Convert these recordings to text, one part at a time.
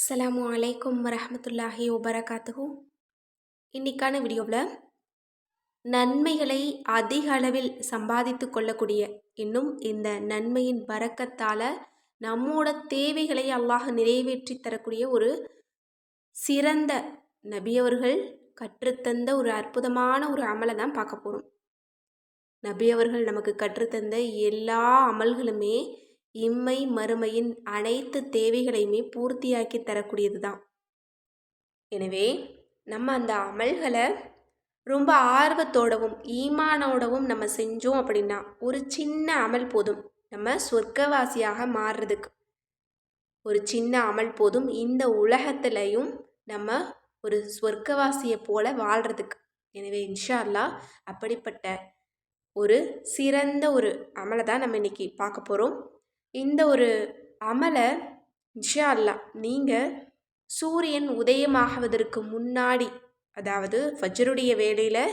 அஸ்லாமு அலைக்கும் வரமத்துல்லாஹி வபரகாத்துஹு. இன்னைக்கான வீடியோவில் நன்மைகளை அதிக அளவில் சம்பாதித்து கொள்ளக்கூடிய இன்னும் இந்த நன்மையின் பறக்கத்தால் நம்மோட தேவைகளை அல்லாஹ் நிறைவேற்றி தரக்கூடிய ஒரு சிறந்த நபியவர்கள் கற்றுத்தந்த ஒரு அற்புதமான ஒரு அமலை தான் பார்க்க போகிறோம் நபியவர்கள் நமக்கு கற்றுத்தந்த எல்லா அமல்களுமே இம்மை மறுமையின் அனைத்து தேவைகளையுமே பூர்த்தியாக்கி தரக்கூடியது தான் எனவே நம்ம அந்த அமல்களை ரொம்ப ஆர்வத்தோடவும் ஈமானோடவும் நம்ம செஞ்சோம் அப்படின்னா ஒரு சின்ன அமல் போதும். நம்ம சொர்க்கவாசியாக மாறுறதுக்கு. ஒரு சின்ன அமல் போதும் இந்த உலகத்துலையும் நம்ம ஒரு சொர்க்கவாசியை போல வாழ்கிறதுக்கு எனவே இன்ஷா அல்லாஹ் அப்படிப்பட்ட ஒரு சிறந்த ஒரு அமலை தான் நம்ம இன்றைக்கி பார்க்க போகிறோம் இந்த ஒரு அமலை இன்ஷா அல்லா நீங்கள் சூரியன் உதயமாகுவதற்கு முன்னாடி அதாவது ஃபஜ்ருடைய வேலையில்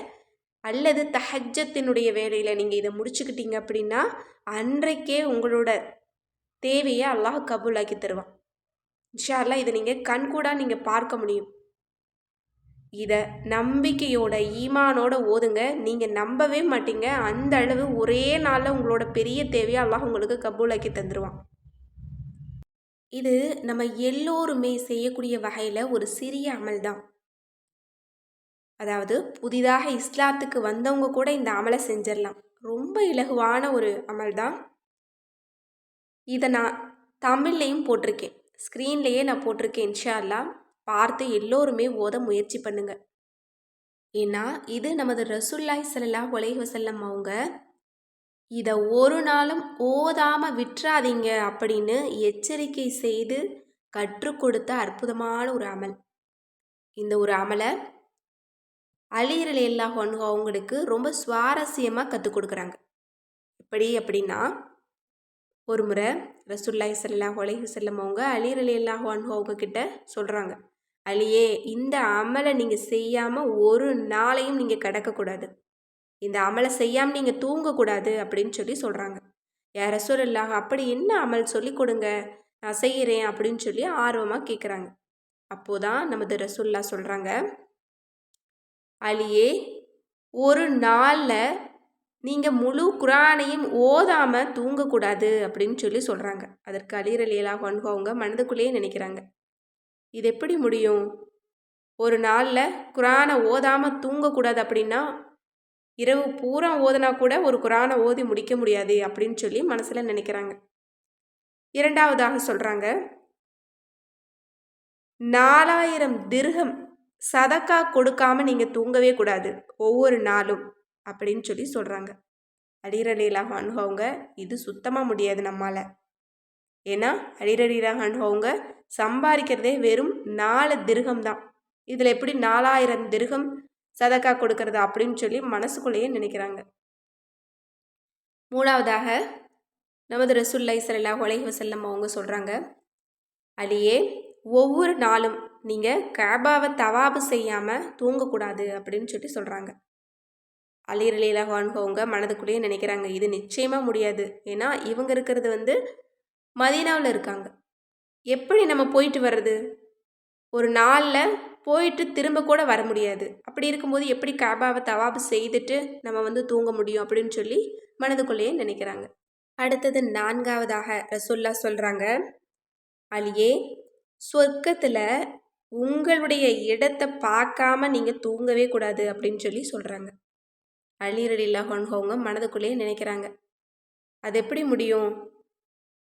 அல்லது தஹஜத்தினுடைய வேலையில் நீங்கள் இதை முடிச்சுக்கிட்டீங்க அப்படின்னா அன்றைக்கே உங்களோட தேவையை அல்லாஹ் கபூலாக்கி தருவான். இன்ஷா அல்லாஹ் இதை நீங்கள் கண்கூடாக நீங்கள் பார்க்க முடியும். இதை நம்பிக்கையோட ஈமானோட ஓதுங்க. நீங்கள் நம்பவே மாட்டீங்க. அந்த அளவு ஒரே நாளில் உங்களோட பெரிய தேவையை அல்லாஹ் உங்களுக்கு கபூலாக்கி தந்துடுவான் இது நம்ம எல்லோருமே செய்யக்கூடிய வகையில் ஒரு சிறிய அமல் தான் அதாவது புதிதாக இஸ்லாத்துக்கு வந்தவங்க கூட இந்த அமலை செஞ்சிடலாம் ரொம்ப இலகுவான ஒரு அமல் தான் இதை நான் தமிழ்லையும் போட்டிருக்கேன். ஸ்க்ரீன்லேயே நான் போட்டிருக்கேன் இன்ஷா அல்லாஹ். பார்த்து எல்லோருமே ஓத முயற்சி பண்ணுங்க. ஏன்னா இது நமது ரசுல்லாய் ஸல்லல்லாஹு உலக வஸல்லம் அவங்க இதை ஒரு நாளும் ஓதாமல் விட்டுறாதீங்க அப்படின்னு எச்சரிக்கை செய்து கற்றுக் கொடுத்த அற்புதமான ஒரு அமல். இந்த ஒரு அமலை அலிரல் எல்லா அவங்களுக்கு ரொம்ப சுவாரஸ்யமாக கற்றுக் கொடுக்குறாங்க. எப்படி அப்படின்னா ஒரு முறை ரசுல்லாய் ஸல்லல்லாஹு அலைஹி செல்லம் அவங்க அலிரல் எல்லா அவங்க கிட்ட சொல்கிறாங்க அழியே இந்த அமலை நீங்கள் செய்யாமல் ஒரு நாளையும் நீங்கள் கிடக்கக்கூடாது. இந்த அமலை செய்யாமல் நீங்கள் தூங்கக்கூடாது அப்படின்னு சொல்லி சொல்கிறாங்க யார் சொல்லலாம் அப்படி என்ன அமல் சொல்லி கொடுங்க? நான் செய்கிறேன் அப்படின்னு சொல்லி ஆர்வமாக கேட்குறாங்க அப்போதான் நமது ரசூல்லா சொல்கிறாங்க அலியே ஒரு நாளில் நீங்கள் முழு குரானையும் ஓதாமல் தூங்கக்கூடாது அப்படின்னு சொல்லி சொல்கிறாங்க அதற்கு அலிரலியலாக அவங்க மனதுக்குள்ளேயே நினைக்கிறாங்க. இது எப்படி முடியும்? ஒரு நாளில் குரானை ஓதாமல் தூங்கக்கூடாது அப்படின்னா இரவு பூரா ஓதுனா கூட ஒரு குரானை ஓதி முடிக்க முடியாது அப்படின்னு சொல்லி மனசில் நினைக்கிறாங்க. இரண்டாவதாக சொல்கிறாங்க நாலாயிரம் திருகம் சதக்கா கொடுக்காம நீங்கள் தூங்கவே கூடாது. ஒவ்வொரு நாளும் அப்படின்னு சொல்லி சொல்கிறாங்க அடிரலீலாக அனுபவங்க இது சுத்தமாக முடியாது நம்மால். ஏன்னா அடிரலீலாக அனுபவங்க சம்பாதிக்கிறதே வெறும் நாலு திருகம் தான் இதில் எப்படி நாலாயிரம் திருகம் சதக்கா கொடுக்கறது அப்படின்னு சொல்லி மனசுக்குள்ளேயே நினைக்கிறாங்க. மூணாவதாக நமது ரசுல்லை சல்லாஹ் உலகி வசல்லம் அவங்க சொல்கிறாங்க அலியே ஒவ்வொரு நாளும் நீங்கள் கேபாவை தவாபு செய்யாமல் தூங்கக்கூடாது அப்படின்னு சொல்லி சொல்கிறாங்க அலிரலீலாக அவங்க மனதுக்குள்ளேயே நினைக்கிறாங்க இது நிச்சயமாக முடியாது. ஏன்னா இவங்க இருக்கிறது வந்து மதீனாவில் இருக்காங்க. எப்படி நம்ம போயிட்டு வர்றது? ஒரு நாளில் போயிட்டு திரும்ப கூட வர முடியாது. அப்படி இருக்கும்போது எப்படி கபாவை தவாபு செய்துட்டு நம்ம வந்து தூங்க முடியும் அப்படின்னு சொல்லி மனதுக்குள்ளேயே நினைக்கிறாங்க. அடுத்தது நான்காவதாக ரசுல்லா சொல்கிறாங்க அலியே சொர்க்கத்தில் உங்களுடைய இடத்தை பார்க்காம நீங்கள் தூங்கவே கூடாது அப்படின்னு சொல்லி சொல்கிறாங்க அலிரலில்லா ஹொன்ஹோங்க மனதுக்குள்ளேயே நினைக்கிறாங்க. அது எப்படி முடியும்?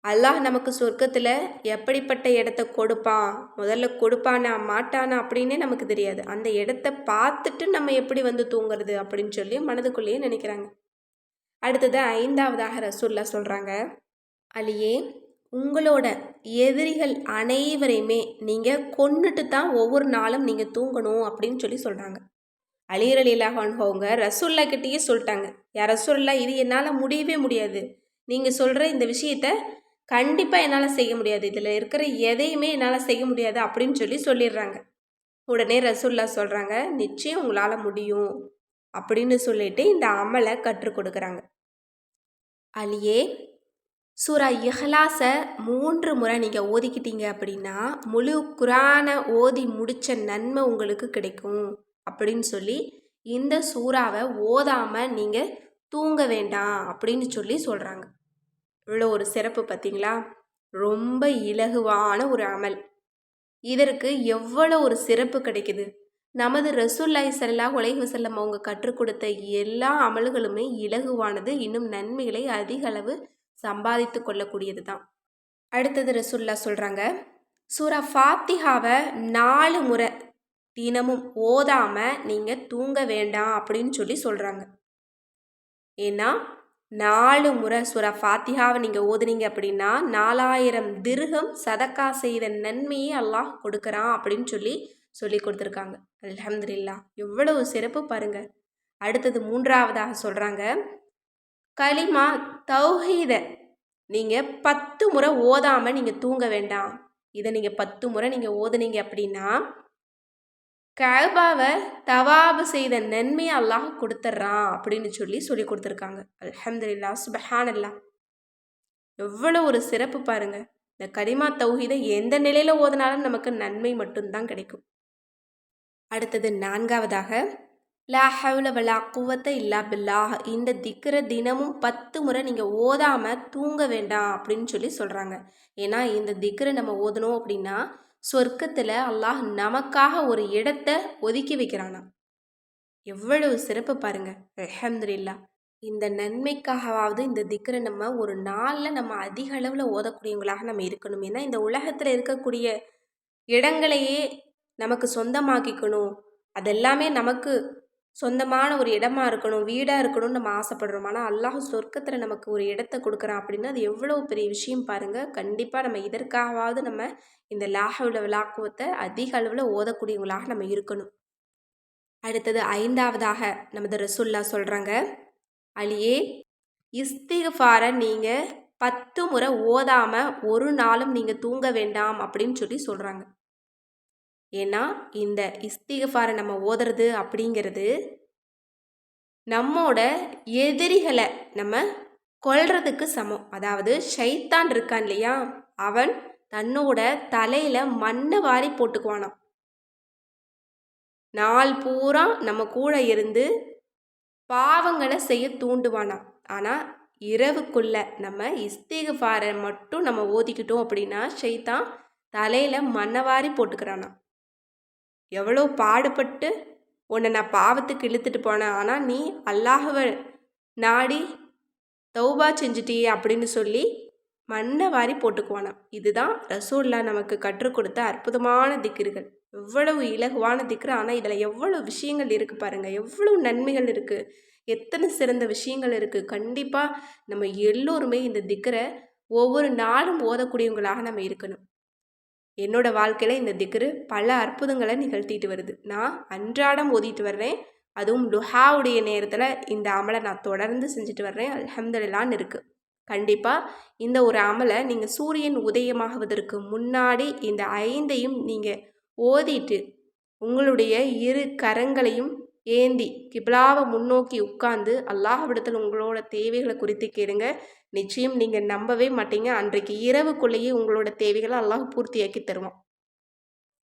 அல்லாஹ் நமக்கு சொர்க்கத்தில் எப்படிப்பட்ட இடத்த கொடுப்பான்? முதல்ல கொடுப்பானா மாட்டானா அப்படின்னே நமக்கு தெரியாது. அந்த இடத்த பார்த்துட்டு நம்ம எப்படி வந்து தூங்குறது அப்படின்னு சொல்லி மனதுக்குள்ளேயே நினைக்கிறாங்க. அடுத்தது ஐந்தாவதாக ரசூல்லா சொல்கிறாங்க அலியே உங்களோட எதிரிகள் அனைவரையுமே நீங்கள் கொன்னுட்டு தான் ஒவ்வொரு நாளும் நீங்கள் தூங்கணும் அப்படின்னு சொல்லி சொல்கிறாங்க அலிரலிலாக அவங்க ரசூல்லா கிட்டேயே சொல்லிட்டாங்க. யார் ரசூல்லா இது என்னால் முடியவே முடியாது. நீங்கள் சொல்கிற இந்த விஷயத்த கண்டிப்பாக என்னால் செய்ய முடியாது. இதில் இருக்கிற எதையுமே என்னால் செய்ய முடியாது அப்படின்னு சொல்லி சொல்லிடுறாங்க. உடனே ரசூல்லா சொல்கிறாங்க நிச்சயம் உங்களால் முடியும் அப்படின்னு சொல்லிட்டு இந்த அமலை கற்றுக் கொடுக்குறாங்க. அலியே சூரா இஹ்லாஸை மூன்று முறை நீங்கள் ஓதிக்கிட்டீங்க அப்படின்னா முழு குரானை ஓதி முடித்த நன்மை உங்களுக்கு கிடைக்கும் அப்படின்னு சொல்லி இந்த சூறாவை ஓதாமல் நீங்கள் தூங்க வேண்டாம் அப்படின்னு சொல்லி சொல்கிறாங்க இவ்வளோ ஒரு சிறப்பு பார்த்தீங்களா ரொம்ப இலகுவான ஒரு அமல். இதற்கு எவ்வளோ ஒரு சிறப்பு கிடைக்குது? நமது ரசூல்லாய் சல்லா உலக செல்லம் அவங்க கற்றுக் கொடுத்த எல்லா அமல்களுமே இலகுவானது இன்னும் நன்மைகளை அதிக அளவு சம்பாதித்து கொள்ளக்கூடியது தான். அடுத்தது ரசூல்லா சொல்கிறாங்க சூரா ஃபாத்திஹாவை நாலு முறை தினமும் ஓதாமல் நீங்கள் தூங்க வேண்டாம் அப்படின்னு சொல்லி சொல்கிறாங்க ஏன்னா நாலு முறை சுரா ஃபாத்திஹாவை நீங்கள் ஓதுனீங்க அப்படின்னா நாலாயிரம் திருகம் சதக்கா செய்த நன்மையை அல்லாஹ் கொடுக்குறான் அப்படின்னு சொல்லி சொல்லி கொடுத்துருக்காங்க. அலமதுல்லா எவ்வளவு சிறப்பு பாருங்கள் அடுத்தது மூன்றாவதாக சொல்கிறாங்க களிமா தௌஹீத. நீங்கள் பத்து முறை ஓதாமல் நீங்கள் தூங்க வேண்டாம். இதை நீங்கள் பத்து முறை நீங்கள் ஓதுனீங்க அப்படின்னா கபாவை தவாபு செய்த நன்மையை அல்லாஹ் கொடுத்துட்றான் அப்படின்னு சொல்லி சொல்லி கொடுத்துருக்காங்க. அலமதுல்லா சுபஹானல்லா எவ்வளோ ஒரு சிறப்பு பாருங்க. இந்த கரிமா தௌஹீதை எந்த நிலையில் ஓதினாலும் நமக்கு நன்மை மட்டும்தான் கிடைக்கும். அடுத்தது நான்காவதாக லா ஹவுல வலா குவத்த இல்லா பில்லா இந்த திக்கிற தினமும் பத்து முறை நீங்கள் ஓதாமல் தூங்க வேண்டாம் அப்படின்னு சொல்லி சொல்கிறாங்க ஏன்னா இந்த திக்கரை நம்ம ஓதணும் அப்படின்னா சொர்க்கத்தில் அல்லாஹ் நமக்காக ஒரு இடத்தை ஒதுக்கி வைக்கிறானா எவ்வளவு சிறப்பு பாருங்க. அஹமதுல்லா இந்த நன்மைக்காகவாவது இந்த திக்கரை நம்ம ஒரு நாளில் நம்ம அதிக அளவில் ஓதக்கூடியவங்களாக நம்ம இருக்கணும். ஏன்னா இந்த உலகத்தில் இருக்கக்கூடிய இடங்களையே நமக்கு சொந்தமாக்கிக்கணும். அதெல்லாமே நமக்கு சொந்தமான ஒரு இடமா இருக்கணும் வீடாக இருக்கணும்னு நம்ம ஆசைப்படுறோம். ஆனால் அல்லாஹ் சொர்க்கத்தில் நமக்கு ஒரு இடத்த கொடுக்குறான் அப்படின்னா அது எவ்வளோ பெரிய விஷயம் பாருங்கள் கண்டிப்பாக நம்ம இதற்காகவாவது நம்ம இந்த லாஹவுல விளாக்குவத்தை அதிக அளவில் ஓதக்கூடியவங்களாக நம்ம இருக்கணும். அடுத்தது ஐந்தாவதாக நமது ரசுல்லா சொல்கிறாங்க அலியே இஸ்திகாரை நீங்கள் பத்து முறை ஓதாமல் ஒரு நாளும் நீங்கள் தூங்க வேண்டாம் அப்படின்னு சொல்லி சொல்கிறாங்க ஏன்னா இந்த இஸ்திகஃபாரை நம்ம ஓதுறது அப்படிங்கிறது நம்மோட எதிரிகளை நம்ம கொல்றதுக்கு சமம். அதாவது ஷைத்தான் இருக்கான் இல்லையா? அவன் தன்னோட தலையில் மண்ணை வாரி போட்டுக்குவானாம். நாள் பூரா நம்ம கூட இருந்து பாவங்களை செய்ய தூண்டுவானாம். ஆனால் இரவுக்குள்ள நம்ம இஸ்திகஃபாரை மட்டும் நம்ம ஓதிக்கிட்டோம் அப்படின்னா ஷைத்தான் தலையில் மண்ணை வாரி போட்டுக்கிறானா எவ்வளோ பாடுபட்டு உன்னை நான் பாவத்துக்கு இழுத்துட்டு போனேன். ஆனால் நீ அல்லாஹவை நாடி தௌபா செஞ்சிட்டியே அப்படின்னு சொல்லி மண்ணை வாரி போட்டுக்குவானா இதுதான் ரசூல்லா நமக்கு கற்றுக் கொடுத்த அற்புதமான திக்கிர்கள் எவ்வளவு இலகுவான திக்ரு. ஆனால் இதில் எவ்வளோ விஷயங்கள் இருக்குது பாருங்கள் எவ்வளோ நன்மைகள் இருக்குது எத்தனை சிறந்த விஷயங்கள் இருக்குது கண்டிப்பாக நம்ம எல்லோருமே இந்த திக்கரை ஒவ்வொரு நாளும் ஓதக்கூடியவங்களாக நம்ம இருக்கணும். என்னோட வாழ்க்கையில் இந்த திக்ரு பல அற்புதங்களை நிகழ்த்திட்டு வருது. நான் அன்றாடம் ஓதிட்டு வர்றேன். அதுவும் லுஹாவுடைய நேரத்தில் இந்த அமலை நான் தொடர்ந்து செஞ்சுட்டு வர்றேன். அலமதுல்லான்னு இருக்குது கண்டிப்பாக இந்த ஒரு அமலை நீங்கள் சூரியன் உதயமாகுவதற்கு முன்னாடி இந்த ஐந்தையும் நீங்கள் ஓதிட்டு உங்களுடைய இரு கரங்களையும் ஏந்தி கிபிலாவை முன்னோக்கி உட்கார்ந்து அல்லாஹ்விடத்தில் உங்களோட தேவைகளை குறித்து கேளுங்க. நிச்சயம் நீங்கள் நம்பவே மாட்டீங்க. அன்றைக்கு இரவுக்குள்ளேயே உங்களோட தேவைகளை அல்லாஹ் பூர்த்தியாக்கி தருவோம்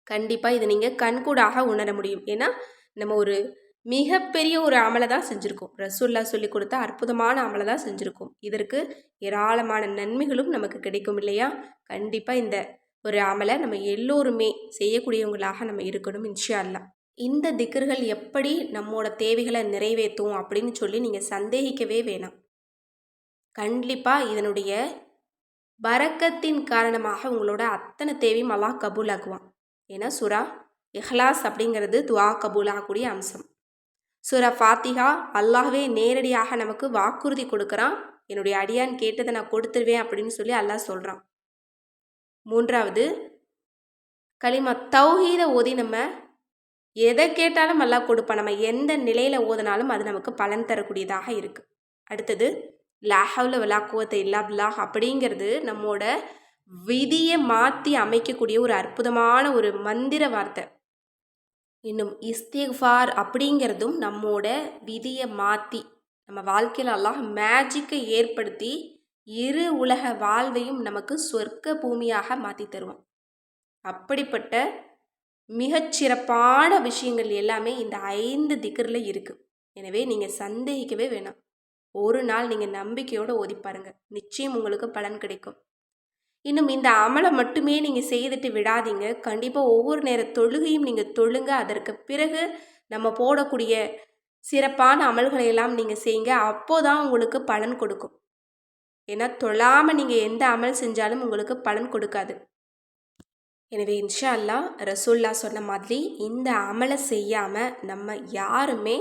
கண்டிப்பாக இதை நீங்கள் கண்கூடாக உணர முடியும். ஏன்னா நம்ம ஒரு மிகப்பெரிய ஒரு அமலை தான் செஞ்சுருக்கோம். ரசூல்லா சொல்லி கொடுத்த அற்புதமான அமலை தான் செஞ்சுருக்கோம். இதற்கு ஏராளமான நன்மைகளும் நமக்கு கிடைக்கும் இல்லையா? கண்டிப்பாக இந்த ஒரு அமலை நம்ம எல்லோருமே செய்யக்கூடியவங்களாக நம்ம இருக்கணும் இன்ஷா அல்லா இந்த திக்கர்கள் எப்படி நம்மோட தேவைகளை நிறைவேற்றும் அப்படின்னு சொல்லி நீங்கள் சந்தேகிக்கவே வேணாம். கண்டிப்பாக இதனுடைய பறக்கத்தின் காரணமாக உங்களோட அத்தனை தேவையும் அல்லாஹ் கபூலாக்குவான். ஏன்னா சுரா இஹ்லாஸ் அப்படிங்கிறது துவா கபூலாகக்கூடிய அம்சம். சுரா ஃபாத்திகா அல்லாஹ்வே நேரடியாக நமக்கு வாக்குறுதி கொடுக்குறான். என்னுடைய அடியான் கேட்டதை நான் கொடுத்துருவேன் அப்படின்னு சொல்லி அல்லாஹ் சொல்கிறான் மூன்றாவது களிமா தௌஹீத ஓதி நம்ம எதை கேட்டாலும் நல்லா கொடுப்பான். நம்ம எந்த நிலையில் ஓதினாலும் அது நமக்கு பலன் தரக்கூடியதாக இருக்குது அடுத்தது லாஹவில் விளாக்குவத்தை இல்லா பில்லாஹ் அப்படிங்கிறது நம்மோட விதியை மாற்றி அமைக்கக்கூடிய ஒரு அற்புதமான ஒரு மந்திர வார்த்தை. இன்னும் இஸ்திஃபார் அப்படிங்கிறதும் நம்மோட விதியை மாற்றி நம்ம வாழ்க்கையில் எல்லாம் மேஜிக்கை ஏற்படுத்தி இரு உலக வாழ்வையும் நமக்கு சொர்க்க பூமியாக மாற்றி தருவான். அப்படிப்பட்ட மிகச்சிறப்பான விஷயங்கள் எல்லாமே இந்த ஐந்து திக்கரில் இருக்குது எனவே நீங்கள் சந்தேகிக்கவே வேணாம். ஒரு நாள் நீங்கள் நம்பிக்கையோடு ஓதி பாருங்கள் நிச்சயம் உங்களுக்கு பலன் கிடைக்கும். இன்னும் இந்த அமலை மட்டுமே நீங்கள் செய்துட்டு விடாதீங்க. கண்டிப்பாக ஒவ்வொரு நேர தொழுகையும் நீங்கள் தொழுங்க. அதற்கு பிறகு நம்ம போடக்கூடிய சிறப்பான அமல்களை எல்லாம் நீங்கள் செய்யுங்க. அப்போ தான் உங்களுக்கு பலன் கொடுக்கும். ஏன்னா தொழாமல் நீங்கள் எந்த அமல் செஞ்சாலும் உங்களுக்கு பலன் கொடுக்காது. எனவே இன்ஷா அல்லா ரசூல்லா சொன்ன மாதிரி இந்த அமலை செய்யாமல் நம்ம யாருமே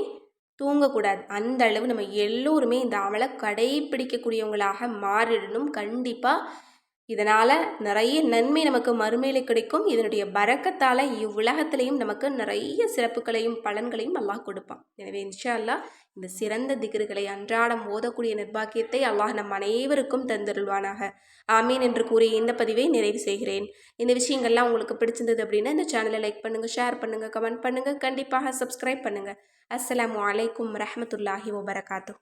தூங்கக்கூடாது. அந்த அளவு நம்ம எல்லோருமே இந்த அமலை கடைபிடிக்கக்கூடியவங்களாக மாறிடணும். கண்டிப்பாக இதனால் நிறைய நன்மை நமக்கு மறுமையில் கிடைக்கும். இதனுடைய பறக்கத்தால் இவ்வுலகத்திலையும் நமக்கு நிறைய சிறப்புகளையும் பலன்களையும் அல்லாஹ் கொடுப்பான். எனவே இன்ஷா அல்லா இந்த சிறந்த திகர்களை அன்றாடம் ஓதக்கூடிய நிர்பாக்கியத்தை அல்லாஹ் நம் அனைவருக்கும் தந்தருள்வானாக. ஆமீன் என்று கூறிய இந்த பதிவை நிறைவு செய்கிறேன். இந்த விஷயங்கள்லாம் உங்களுக்கு பிடிச்சிருந்தது அப்படின்னா இந்த சேனலை லைக் பண்ணுங்கள் ஷேர் பண்ணுங்கள் கமெண்ட் பண்ணுங்கள் கண்டிப்பாக சப்ஸ்கிரைப் பண்ணுங்கள் அஸ்லாம் வலைக்கம் ரஹமத்துல்லாஹி வபரகாத்து